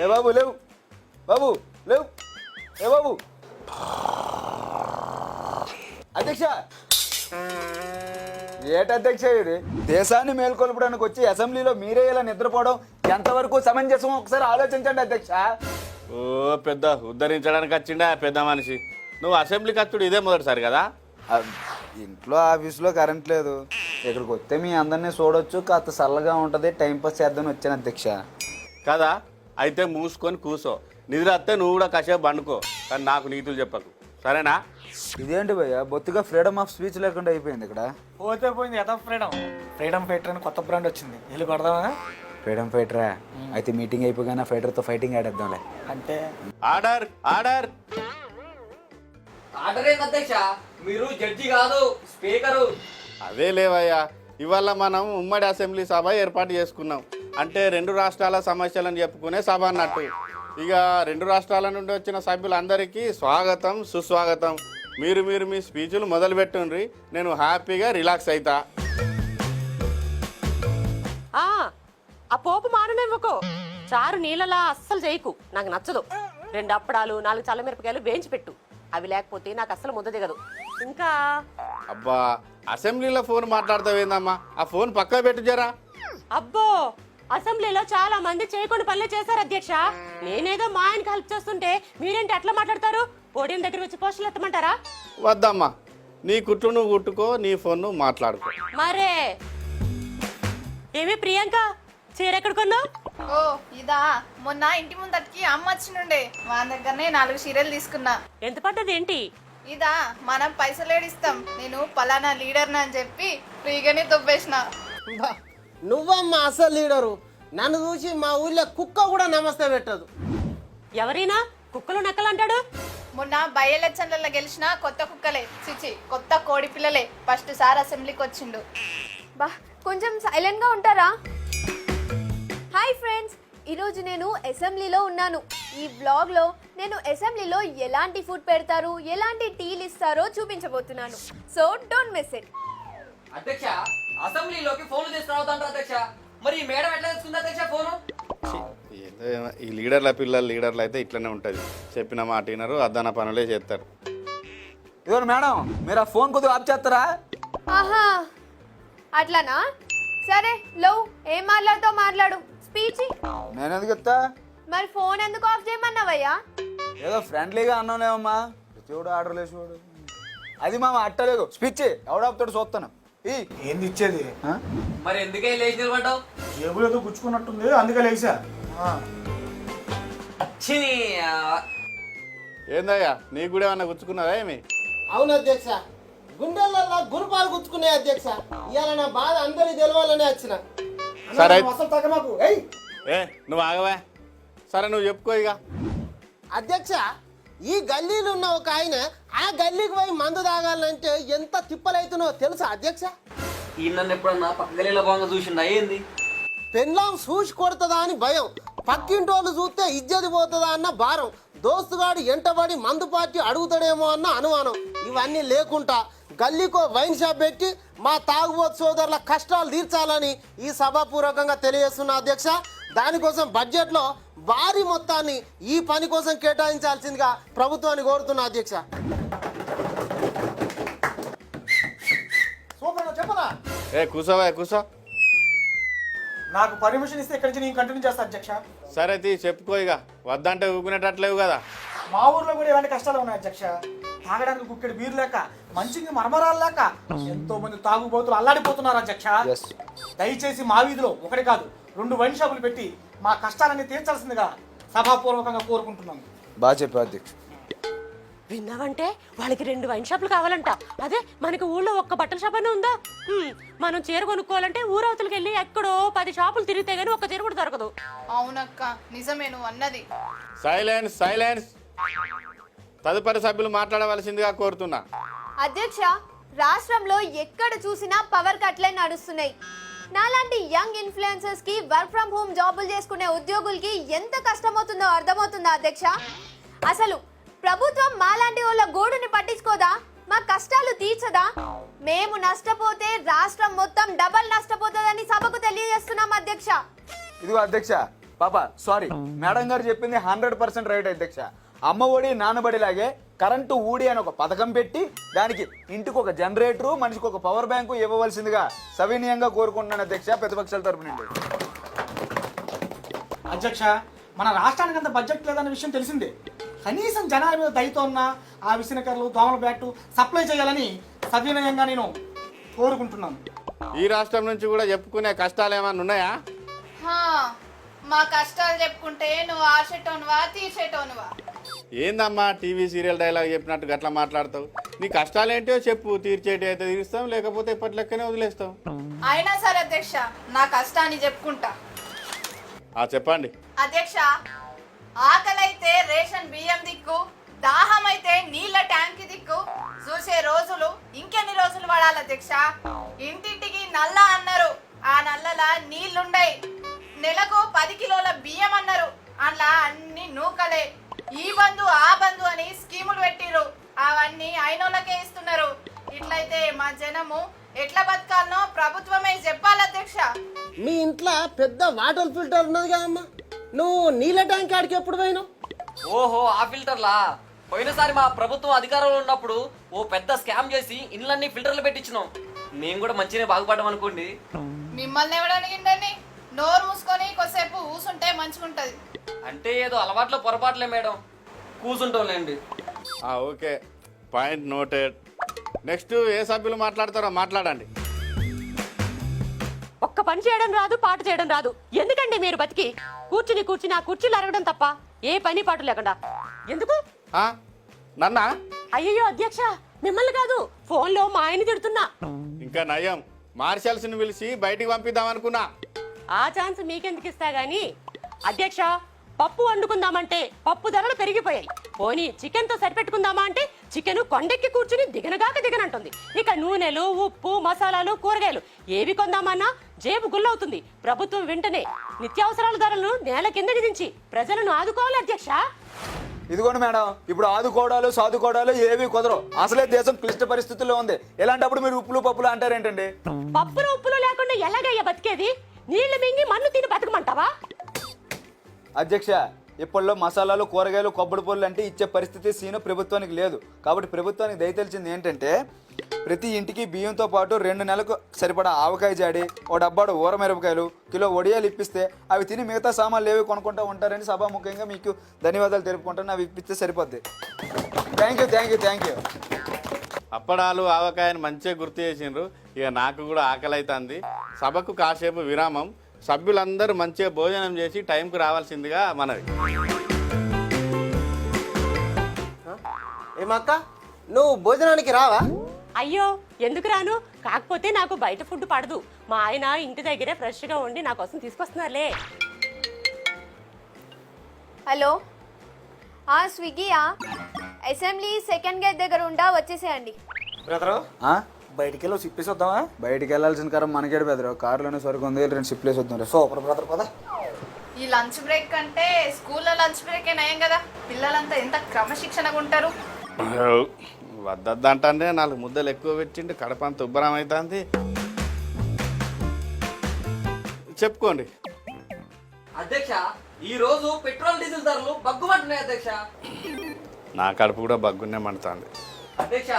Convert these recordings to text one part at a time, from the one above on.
ఏ బాబు లేవు బాబు లేవు ఏ బాబు అధ్యక్ష ఏట అధ్యక్ష ఇది? దేశాన్ని మేల్కొల్పడానికి వచ్చి అసెంబ్లీలో మీరే ఇలా నిద్రపోవడం ఎంతవరకు సమంజసం ఒకసారి ఆలోచించండి అధ్యక్ష. ఓ పెద్ద ఉద్ధరించడానికి వచ్చిండా పెద్ద మనిషి. నువ్వు అసెంబ్లీకి వచ్చుడు ఇదే మొదటిసారి కదా? ఇంట్లో ఆఫీస్లో కరెంట్ లేదు. ఇక్కడికి వస్తే మీ అందరినీ చూడొచ్చు కాస్త చల్లగా ఉంటుంది టైం పాస్ చేద్దామని వచ్చాను అధ్యక్ష. కదా? అయితే మూసుకొని కూసో. నిద్ర వస్తే నువ్వు కూడా కాసేపు పండుకో. కానీ నాకు నీతులు చెప్పకు. సరేనా? ఇదేంటి భయ్య? బొత్తిగా ఫ్రీడమ్ ఆఫ్ స్పీచ్ లేకుండా అయిపోయింది ఇక్కడ. పోతే పోయింది ఎదా ఫ్రీడమ్ ఫ్రీడమ్ ఫైటర్ అని కొత్త బ్రాండ్ వచ్చింది. వెళ్ళి కొడదామా? ఫ్రీడమ్ ఫైటరా అయితే మీటింగ్ అయిపోగానే ఫైటర్తో ఫైటింగ్ ఆడేద్దాంలే. అంటే? Order order. ఆర్డర్ ఏంది అధ్యక్ష మీరు జడ్జి కాదు స్పీకరు అదే లేవయ్యా. ఇవాళ మనం ఉమ్మడి అసెంబ్లీ సభ ఏర్పాటు చేసుకున్నాం. అంటే రెండు రాష్ట్రాల సమస్యలను చెప్పుకునే సభ అన్నట్టు. ఇక రెండు రాష్ట్రాల నుండి వచ్చిన సభ్యులందరికీ స్వాగతం సుస్వాగతం. మీరు మీరు మీ స్పీచ్లు మొదలు పెట్టుండ్రి నేను హ్యాపీగా రిలాక్స్ అవుతా ఆ ఆ పోపు మాననివ్వకు. చారు నీళ్ళలా అస్సలు చేయకు నాకు నచ్చదు. రెండు అప్పడాలు నాలుగు చల్లమిరపకాయలు వేయించి పెట్టు. అవి లేకపోతే నాకు అస్సలు ముద్ద దిగదు. ఇంకా? అబ్బా అసెంబ్లీలో ఫోన్ మాట్లాడతావేందమ్మా? ఆ ఫోన్ పక్క పెట్టు జరా. అబ్బో అసెంబ్లీలో చాలా మంది చేయకుండా పనులు చేశారు అధ్యక్ష. నేనేదో మా ఆయనకి హెల్ప్ చేస్తుంటే మీరేంటి ఎట్లా మాట్లాడతారు? పోడియం దగ్గర వచ్చి పోస్టులు ఎత్తమంటారా? వద్దమ్మా. నీ కుట్టు నువ్వు కుట్టుకో నీ ఫోన్ నువ్వు మాట్లాడుకో. మరే. ఏమి ప్రియాంక? చీర ఎక్కడ కొన్నావు? ఓ ఇదా. మొన్న ఇంటి ముందటికి అమ్మ వచ్చినుండే. వాళ్ళ దగ్గరనే నాలుగు చీరలు తీసుకున్నా. ఎంత పడ్డది ఏంటి? ఇదా మనం పైసలు ఏడిస్తాం. నేను పలానా లీడర్ని అని చెప్పి ఫ్రీగానే దొబ్బేసిన బా, నువ్వమ్మా అసలు లీడరు. నన్ను చూసి మా ఊళ్ళో కుక్క కూడా నమస్తే పెట్టదు. ఎవరైనా కుక్కలు నక్కలు అంటాడు మొన్న బై ఎలక్షన్లలో గెలిచిన కొత్త కుక్కలే. చిచి కొత్త కోడి పిల్లలే. ఫస్ట్ సార్ అసెంబ్లీకి వచ్చిండు. బా కొంచెం సైలెంట్గా ఉంటారా? హాయ్ ఫ్రెండ్స్ ఈరోజు నేను అసెంబ్లీలో ఉన్నాను. ఈ బ్లాగ్లో నేను అసెంబ్లీలో ఎలాంటి ఫుడ్ పెడతారు ఎలాంటి టీలు ఇస్తారో చూపించబోతున్నాను. So don't miss it. అధ్యక్ష అసెంబ్లీలోకి ఫోన్లు తీసుకురావద్దంటారు అధ్యక్ష? మరి మేడం ఎట్లా తీసుకుంది అధ్యక్ష ఫోను? ఈ లీడర్ల పిల్లల లీడర్లు అయితే ఇట్లనే ఉంటుంది. చెప్పిన మాట వినరు అద్దన పనులే చేస్తారు. ఇదిగో మేడం మీరు ఆ ఫోన్ కొద్దిగా ఆఫ్ చేస్తారా? ఆహా అట్లానా? సరే లో ఏం మాట్లాడుతావు మాట్లాడు. స్పీచ్. నేను ఎందుకు ఇస్తా మరి ఫోన్ ఎందుకు ఆఫ్ చేయమన్నావయ్యా? ఏదో ఫ్రెండ్లీగా అన్నానేమమ్మా. చూడు ఆర్డర్ చూడు. అది మామ అట్టలేదు స్పీచ్. ఎవడాపుతాడు చూస్తాను. ఈ. ఏంది ఇచ్చేది? మరి ఎందుకే లేచి నిలబడ్డావు? జేబులో ఏదో గుచ్చుకున్నట్టుంది. అందుకే లేచా. ఆ. చిని ఏందయ్యా? నీకు కూడా ఏమన్నా గుచ్చుకున్నావా ఏమి? అవును అధ్యక్ష. గుండెలలో గురుపాలు గుచ్చుకునే అధ్యక్ష. ఇవాళ నా బాధ అందరికి తెలవాలనే వచ్చిన. సరే. అసలు తగ్గ మాకు. ఏయ్. ఏ నువ్వు ఆగవా. సరే నువ్వు చెప్పుకో ఇక. అధ్యక్ష ఈ గల్లీలో ఉన్న ఒక ఆయన ఆ గల్లీకి పోయి మందు తాగాలంటే ఎంత తిప్పలైతున్నో తెలుసా అధ్యక్ష? ఈ నన్ను ఎప్పుడన్నా పక్క గలీలో బాగా చూసిండా? ఏంది? పెన్లాం చూసి కొడుతుందా అని భయం. పక్కింటోళ్ళు చూస్తే ఇజ్జది పోతుందా అన్న భారం. దోస్తుగాడు ఎంటబడి మందు పార్టీ అడుగుతాడేమో అన్న అనుమానం. ఇవన్నీ లేకుండా గల్లీకో వైన్ షాప్ పెట్టి మా తాగుబోతు సోదరుల కష్టాలు తీర్చాలని ఈ సభాపూర్వకంగా తెలియజేస్తున్న అధ్యక్ష. దానికోసం బడ్జెట్లో భారీ మొత్తాన్ని ఈ పని కోసం కేటాయించాల్సిందిగా ప్రభుత్వాన్ని కోరుతున్నా అధ్యక్ష. ఏ నాకు పర్మిషన్ ఇస్తే ఇక్కడి నుంచి నేను కంటిన్యూ చేస్తా అధ్యక్ష. సరే తీ చెప్పుకో ఇక. వద్దంటే ఊకునేటట్లేవు కదా. మా ఊర్లో కూడా ఇలాంటి కష్టాలు ఉన్నాయి అధ్యక్ష. తాగడానికి కుక్కడి బీరు లేక మంచిగా మరమరాలు లేక ఎంతో మంది తాగుబోతులు అల్లాడిపోతున్నారు అధ్యక్ష. దయచేసి మా వీధిలో ఒకటి కాదు రెండు వైన్ షాపులు పెట్టి మా కష్టాలన్నీ తీర్చాల్సిందిగా సభాపూర్వకంగా కోరుకుంటున్నాను. బాగా చెప్పావు అధ్యక్ష. విన్నావంటే వాళ్ళకి రెండు వైన్ షాపులు కావాలంట. అదే మనకి ఊళ్ళో ఒక్క బట్టల షాప్ అనే ఉందా? హ్మ్, మనం చీర కొనుక్కోవాలంటే ఊరవతలకి వెళ్ళి ఎక్కడో పది షాపులు తిరిగితే గానీ ఒక్క చీర కూడా దొరకదు. అవునక్క నిజమే నువ్వు అన్నది. Silence silence. తదుపరి సభ్యులు మాట్లాడవలసిందిగా కోరుతున్నా. అధ్యక్ష రాష్ట్రంలో ఎక్కడ చూసినా పవర్ కట్లే నడుస్తున్నాయి. నాలాంటి యంగ్ ఇన్ఫ్లుయెన్సర్స్కి వర్క్ ఫ్రమ్ హోమ్ జాబులు చేసుకునే ఉద్యోగులకి ఎంత కష్టమవుతుందో అర్థమవుతుందా అధ్యక్ష? అసలు ప్రభుత్వం మాలాంటి వాళ్ళ గోడుని పట్టించుకోదా? మా కష్టాలు తీర్చదా? మేము నష్టపోతే రాష్ట్రం మొత్తం డబల్ నష్టపోతుందని సభకు తెలియజేస్తున్నాం అధ్యక్ష. ఇదిగో అధ్యక్ష పాప సారీ మేడం గారు చెప్పింది హండ్రెడ్ పర్సెంట్ రైట్ అధ్యక్ష. అమ్మ ఒడి నాన్నబడిలాగే కరెంటు ఊడి అని ఒక పథకం పెట్టి దానికి ఇంటికి ఒక జనరేటరు మనిషికి ఒక పవర్ బ్యాంకు ఇవ్వవలసిందిగా సవినీయంగా కోరుకుంటున్నాను అధ్యక్ష ప్రతిపక్షాల తరపు నుండి. అధ్యక్ష మన రాష్ట్రానికి అంత బడ్జెట్ లేదన్న విషయం తెలిసిందే. కనీసం జనాల మీద దయతో ఉన్న ఆ విసనకర్లు దోమల బ్యాట్ సప్లై చేయాలని సవినయంగా నేను కోరుకుంటున్నాను. ఈ రాష్ట్రం నుంచి కూడా చెప్పుకునే కష్టాలు ఏమైనా ఉన్నాయా? హా, మా కష్టాలు చెప్పుకుంటే నువ్వు ఆర్చేటోనువా తీర్చేటోనువా? ఏందమ్మా టీవీ సీరియల్ డైలాగ్ చెప్పినట్టు గట్లా మాట్లాడతావు? నీ కష్టాలు ఏంటో చెప్పు తీర్చేటి అయితే తీరుస్తాం లేకపోతే ఇప్పటి లెక్కనే వదిలేస్తాం. అయినా సరే అధ్యక్ష నా కష్టాన్ని చెప్పుకుంటా. ఆ చెప్పండి. అధ్యక్ష ఆకలైతే రేషన్ బియ్యం దిక్కు దాహం అయితే నీళ్ళ ట్యాంక్ దిక్కు. చూసే రోజులు ఇంకెన్ని రోజులు పడాలి అధ్యక్ష? ఇంటింటికి నల్ల అన్నారు. ఆ నల్లల నీళ్ళుండయి. నెలకు పది కిలోల బియ్యం అన్నారు. అట్లా అన్ని నూకలే. ఈ బంధు ఆ బంధు అని స్కీములు పెట్టిరు అవన్నీ అయినోళ్ళకే ఇస్తున్నారు. ఇట్లయితే మా జనము ఎట్లా బతకాలనో ప్రభుత్వమే చెప్పాలి అధ్యక్ష. మీ ఇంట్లో పెద్ద వాటర్ ఫిల్టర్ ఉన్నది కదమ్మా. నువ్వు నీళ్ళ ట్యాంక్ ఆడికి ఎప్పుడు పోయినావు? ఓహో ఆ ఫిల్టర్లా? పోయినసారి మా ప్రభుత్వం అధికారంలో ఉన్నప్పుడు ఓ పెద్ద స్కామ్ చేసి ఇండ్లన్నీ ఫిల్టర్లు పెట్టించినాం. మేము కూడా మంచిగా బాగుపడ్డాం అనుకోండి. మిమ్మల్ని ఎవడు అడిగిండని నోరు మూసుకొని కొద్దిసేపు ఊసుంటే మంచిగుంటది. అంటే ఏదో అలవాట్లో పొరపాట్లే మేడం. కూర్చుంటాంలేండి ఆ, ఓకే. Point noted. నెక్స్ట్ ఏ సభ్యులు మాట్లాడతారో మాట్లాడండి. ఒక్క పని చేయడం రాదు పాట చేయడం రాదు. ఎందుకండి మీరు బతికి? కూర్చుని కూర్చుని ఆ కుర్చీలు అరగడం తప్ప ఏ పని పాటు లేకుండా. ఎందుకు? నన్నా? అయ్యయ్యో అధ్యక్ష మిమ్మల్ని కాదు ఫోన్లో మా ఆయన తిడుతున్నా. ఇంకా నయం. మార్షల్స్ని పిలిచి బయటికి పంపిద్దాం అనుకున్నా. ఆ ఛాన్స్ మీకెందుకు ఇస్తా గాని? అధ్యక్ష పప్పు వండుకుందామంటే పప్పు ధరలు పెరిగిపోయాయి. పోనీ చికెన్తో సరిపెట్టుకుందామా అంటే చికెన్ కొండెక్కి కూర్చుని దిగనగాక దిగనంటుంది. ఇక నూనెలు ఉప్పు మసాలాలు కూరగాయలు ఏవి కొందామన్నా జేబు గుల్లవుతుంది. ప్రభుత్వం వెంటనే నిత్యావసరాల ధరలను నేల కిందకి దించి ప్రజలను ఆదుకోవాలి అధ్యక్ష. ఇదిగోండి మేడం ఇప్పుడు ఆదుకోవడాలు సాదుకోవడాలు ఏవి కుదరవు. అసలే దేశం క్లిష్ట పరిస్థితుల్లో ఉంది. ఇలాంటప్పుడు మీరు ఉప్పులు పప్పులు అంటారేంటండి? పప్పులు ఉప్పులు లేకుండా ఎలాగయ్యా బతికేది? నీళ్ళు మింగి మన్ను తిని బతకమంటావా? అధ్యక్ష ఇప్పట్లో మసాలాలు కూరగాయలు కొబ్బరి పొల్లు అంటే ఇచ్చే పరిస్థితి సీను ప్రభుత్వానికి లేదు. కాబట్టి ప్రభుత్వానికి దయతెలిచింది ఏంటంటే ప్రతి ఇంటికి బియ్యంతో పాటు రెండు నెలలకు సరిపడా ఆవకాయ జాడి ఓ డబ్బాడు ఊరమిరపకాయలు కిలో వడియాలు ఇప్పిస్తే అవి తిని మిగతా సామాన్లు ఏవి కొనుక్కుంటూ ఉంటారని సభాముఖంగా మీకు ధన్యవాదాలు తెలుపుకుంటాను అవి ఇప్పిస్తే సరిపోద్ది. Thank you thank you thank you అప్పడాలు ఆవకాయని మంచిగా గుర్తు చేసిండ్రు. ఇక నాకు కూడా ఆకలి అవుతుంది సభకు కాసేపు విరామం. సభ్యులందరూ మంచిగా భోజనం చేసి టైంకి రావాల్సిందిగా మనవి. ఏమక్క? నువ్వు భోజనానికి రావా? అయ్యో ఎందుకు రాను? కాకపోతే నాకు బయట ఫుడ్ పడదు. మా ఆయన ఇంటి దగ్గరే ఫ్రెష్గా ఉండి నా కోసం తీసుకొస్తున్నారులే. హలో. ఆ స్విగ్గీయా? అసెంబ్లీ సెకండ్ గేట్ దగ్గర ఉండా వచ్చేసేయండి. బ్రదరు? ఆ? బయటికి వెళ్ళి సిప్పేసి వద్దామా? బయటికి వెళ్ళాల్సిన కారం మనకేడు బెదరు కారులోనే సరుకు ఉంది రెండు షిప్లేసి వద్దాం సూపర్ బ్రదర్ పదా. ఈ లంచ్ బ్రేక్ అంటే స్కూల్లో లంచ్ బ్రేక్ నయం కదా. పిల్లలంతా ఎంత క్రమశిక్షణగా ఉంటారు? వద్దంటే నాలుగు ముద్దలు ఎక్కువ పెట్టిండు కడప అంత ఉబ్బరం అవుతుంది చెప్పుకోండి. అధ్యక్ష ఈ రోజు పెట్రోల్ డీజిల్ ధరలు బగ్గుమంటున్నాయి అధ్యక్ష. నా కడుపు కూడా బగ్గునే మండుతుంది. అధ్యక్ష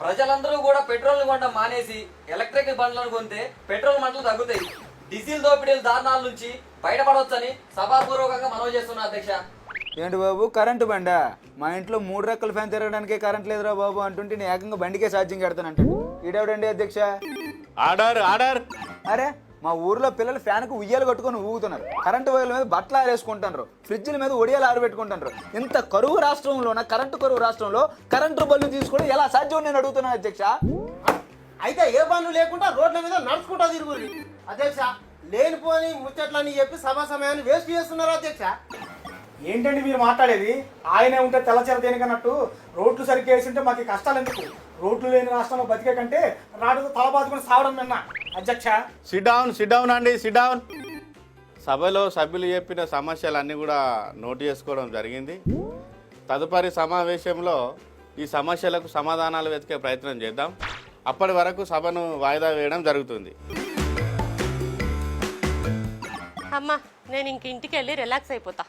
ప్రజలందరూ కూడా పెట్రోల్ కొనడం మానేసి ఎలక్ట్రిక్ బండ్లను కొంటే పెట్రోల్ మంటలు తగ్గుతాయి. డీజిల్ దోపిడీల దారుణాల నుంచి బయటపడవచ్చని సభాపూర్వకంగా మనవి చేస్తున్నా అధ్యక్ష. ఏంటి బాబు? కరెంటు బండా? మా ఇంట్లో మూడు రెక్కల ఫ్యాన్ తిరగడానికే కరెంట్ లేదురా బాబు అంటుంటే నేను ఏకంగా బండికే ఛార్జింగ్ పెడతానంట ఈడెవడండి అధ్యక్ష? ఆర్డర్ ఆర్డర్ అరే మా ఊర్లో పిల్లలు ఫ్యాన్కు ఉయ్యాలు కట్టుకొని ఊగుతున్నారు. కరెంటు వైర్ల మీద బట్టలు ఆరేసుకుంటున్నారు. ఫ్రిడ్జ్ల మీద ఒడియాలు ఆరబెట్టుకుంటున్నారు. ఇంత కరువు రాష్ట్రంలోన? కరెంటు కరువు రాష్ట్రంలో కరెంటు బల్లు తీసుకోవడం ఎలా సాధ్యం నేను అడుగుతున్నాను అధ్యక్ష. అయితే ఏ పనులు లేకుండా రోడ్ల మీద నడుచుకుంటా తిరుగురు. అధ్యక్ష లేనిపోని ముచ్చట్లని చెప్పి సభా సమయాన్ని వేస్ట్ చేస్తున్నారు అధ్యక్ష. ఏంటండి మీరు మాట్లాడేది? ఆయనే ఉంటే తెల్లచీర దేనికన్నట్టు? రోడ్లు సరిగ్గా వేసి ఉంటే మాకు కష్టాలు ఎందుకు? రోడ్లు లేని రాష్ట్రంలో బతికే కంటే రాడుతో తల బాదుకుని సావడం నిన్న. అధ్యక్ష. సిట్ డౌన్ సిట్ డౌన్ అండి సిట్ డౌన్ సభలో సభ్యులు చెప్పిన సమస్యలన్నీ కూడా నోట్ చేసుకోవడం జరిగింది. తదుపరి సమావేశంలో ఈ సమస్యలకు సమాధానాలు వెతికే ప్రయత్నం చేద్దాం. అప్పటి వరకు సభను వాయిదా వేయడం జరుగుతుంది. అమ్మా నేను ఇంక ఇంటికి వెళ్ళి రిలాక్స్ అయిపోతా.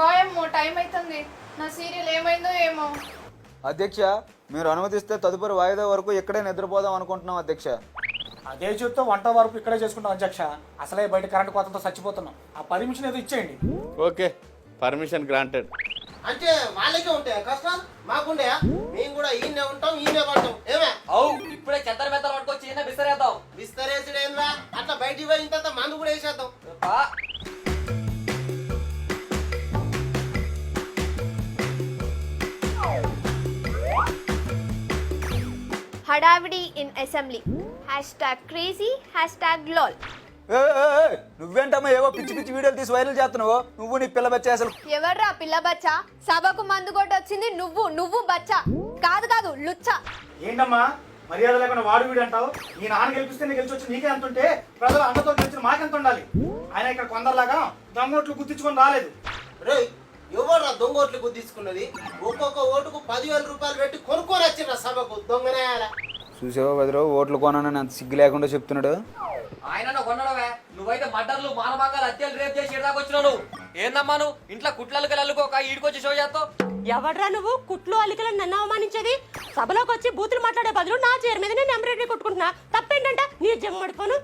వాయమ్మో టైం అవుతుంది నా సీరియల్ ఏమైందో ఏమో. అధ్యక్ష మీరు అనుమతిస్తే తదుపరి వాయిదా వరకు ఇక్కడే నిద్రపోదాం అనుకుంటున్నాం అధ్యక్ష. అదే చూస్తే వంట వరకు ఇక్కడే చేసుకుంటాం అధ్యక్ష. అసలే బయట కరెంట్ కోతలతో చచ్చిపోతున్నాం. ఆ పర్మిషన్ ఏదో ఇచ్చేయండి. ఓకే పర్మిషన్ గ్రాంటెడ్ అంటే వాళ్ళకే ఉంటాయా కష్టాలు మాకుండే మేము కూడా ఈయనే ఉంటాం ఈయనే పడతాం. ఏమే? అవు ఇప్పుడే చెత్తర మెత్తలు పట్టుకొచ్చి ఈయన బిస్తరేద్దాం. విస్తరేసుడేందా అట్లా బయటికి పోయిన తర్వాత మందు కూడా వేసేద్దాం. హడావిడి in assembly. Hash tag crazy hash tag lol నువ్వేంటమ్మా ఏవో పిచ్చి పిచ్చి వీడియోలు తీసి వైరల్ చేస్తున్నావు? నువ్వు నీ పిల్ల బచ్చ అసలు. ఎవర్రా పిల్ల బచ్చా? సభకు మందు కొట్టొచ్చింది నువ్వు నువ్వు బచ్చా. కాదు కాదు లుచ్చా. ఏంటమ్మా? మర్యాద లేకుండా వాడు వీడు అంటావు? ఈ నాన్న గెలిపిస్తే నీకు గెలిచి వచ్చి నీకే ఎంత ఉంటే ప్రజలు అన్నతో గెలిచిన మాకెంత ఉండాలి? ఆయన ఇక్కడ కొందరులాగా దమ్మోట్లు గుర్తించుకొని రాలేదు. రే ఎవరు దొంగ ఓట్లు గుద్దించుకున్నది ఒక్కొక్క ఓటుకు పదివేల రూపాయలు పెట్టి కొనుక్కొని వచ్చిన సభకు దొంగనేయాల చూసావా బదిరావు ఓట్లు కొనానని అంత సిగ్గు లేకుండా చెప్తున్నాడు. ఆయన కొనడమే. నువ్వైతే మర్డర్లు మానభంగాలు హత్యలు రేపు చేసి ఇడదాకా వచ్చినావు నువ్వు. ఏందమ్మా నువ్వు? ఇంట్లో కుట్లలకి అల్లుకోక ఈడికొచ్చి షో చేస్తావు. ఎవడ్రా నువ్వు? కుట్లు అలికలను నన్ను అవమానించేది? సభలోకి వచ్చి బూతులు మాట్లాడే బదులు నా చీర మీద నేను ఎంబ్రాయిడరీ కొట్టుకుంటున్నా. తప్పేంటంట నీ జమ్మడిపోను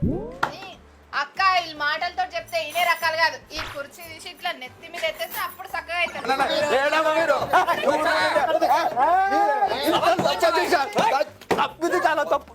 ఈ మాటలతో చెప్తే ఇదే రకాలు కాదు ఈ కుర్చీ తీసి ఇట్లా నెత్తి మీద ఎత్తేస్తే అప్పుడు చక్కగా? తప్పిది చాలా తప్పు.